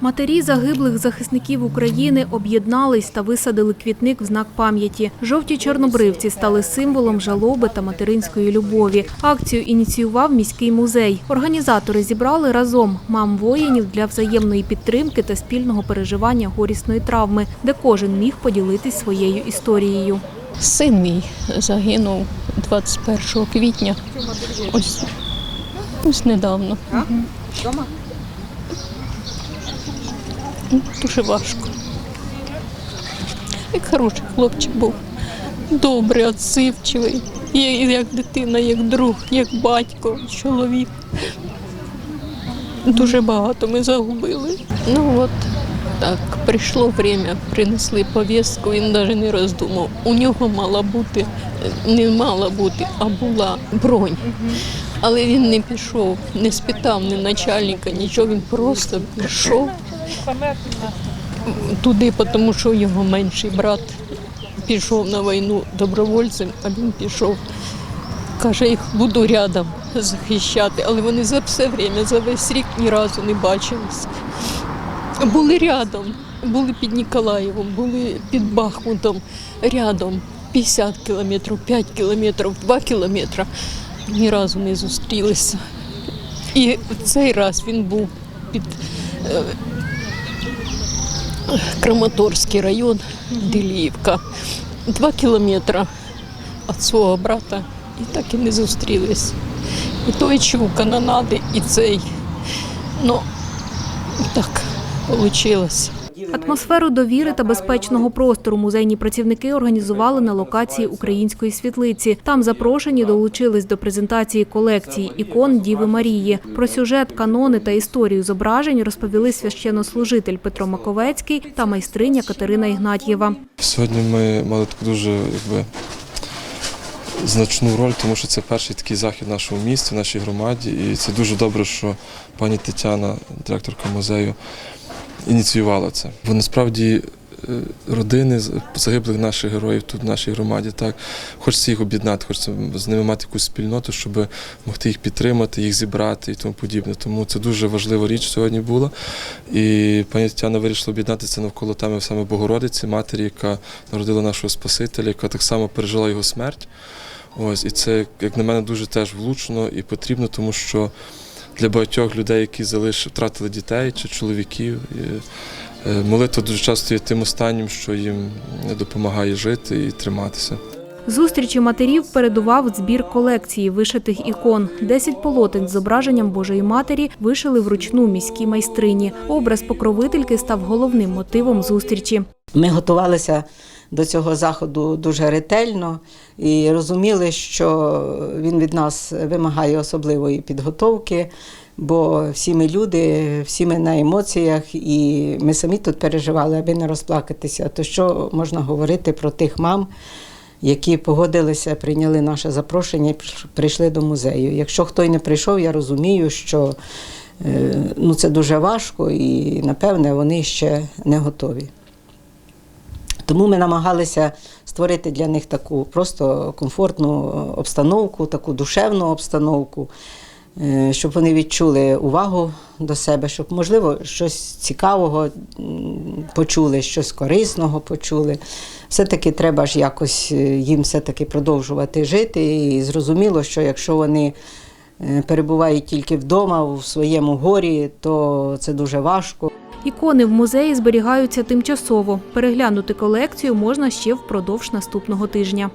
Матері загиблих захисників України об'єднались та висадили квітник в знак пам'яті. Жовті чорнобривці стали символом жалоби та материнської любові. Акцію ініціював міський музей. Організатори зібрали разом мам воїнів для взаємної підтримки та спільного переживання горісної травми, де кожен міг поділитись своєю історією. Син мій загинув 21 квітня. Ось, ось недавно. Ну, Дуже важко. Як хороший хлопчик був. Добрий, отзивчивий. Як, дитина, як друг, як батько, чоловік. Дуже багато ми загубили. Ну от так, прийшло время, принесли повістку, він навіть не роздумав. У нього мала бути, не мала бути, а була бронь. Але він не пішов, не спитав ні начальника, нічого, він просто пішов туди, тому що його менший брат пішов на війну добровольцем, а він пішов. Каже, їх буду рядом захищати, але вони за все время, за весь рік ні разу не бачилися. Були рядом, були під Ніколаєвом, були під Бахмутом, рядом 50 кілометрів, 5 кілометрів, 2 кілометри. Ні разу не зустрілися. І в цей раз він був під Краматорський район, Деліївка. Два кілометри від свого брата і так і не зустрілись. І той чув канонади, і цей. Ну, так вийшло. Атмосферу довіри та безпечного простору музейні працівники організували на локації української світлиці. Там запрошені долучились до презентації колекції ікон Діви Марії. Про сюжет, канони та історію зображень розповіли священнослужитель Петро Маковецький та майстриня Катерина Ігнатьєва. Сьогодні ми мали таку дуже якби, значну роль, тому що це перший такий захід в нашому місті, нашій громаді. І це дуже добре, що пані Тетяна, директорка музею, ініціювала це. Бо насправді е, родини загиблих наших героїв тут в нашій громаді, так, хочеться їх об'єднати, хочеться з ними мати якусь спільноту, щоб могти їх підтримати, їх зібрати і тому подібне. Тому це дуже важлива річ сьогодні була. І пані Тетяна вирішила об'єднатися навколо теми саме Богородиці, матері, яка народила нашого Спасителя, яка так само пережила його смерть. Ось, і це, як на мене, дуже теж влучно і потрібно, тому що для багатьох людей, які залиш, втратили дітей чи чоловіків, і, е, молитва дуже часто є тим останнім, що їм допомагає жити і триматися. Зустрічі матерів передував збір колекції вишитих ікон. Десять полотен з зображенням Божої Матері вишили вручну міські майстрині. Образ покровительки став головним мотивом зустрічі. Ми готувалися до цього заходу дуже ретельно і розуміли, що він від нас вимагає особливої підготовки, бо всі ми люди, всі ми на емоціях, і ми самі тут переживали, аби не розплакатися. То що можна говорити про тих мам, які погодилися, прийняли наше запрошення і прийшли до музею. Якщо хто й не прийшов, я розумію, що е, ну, це дуже важко і, напевне, вони ще не готові. Тому ми намагалися створити для них таку просто комфортну обстановку, таку душевну обстановку, е, щоб вони відчули увагу до себе, щоб, можливо, щось цікавого почули, щось корисного почули. Все-таки треба ж якось е, їм все-таки продовжувати жити. І зрозуміло, що якщо вони е, перебувають тільки вдома, у своєму горі, то це дуже важко. Ікони в музеї зберігаються тимчасово. Переглянути колекцію можна ще впродовж наступного тижня.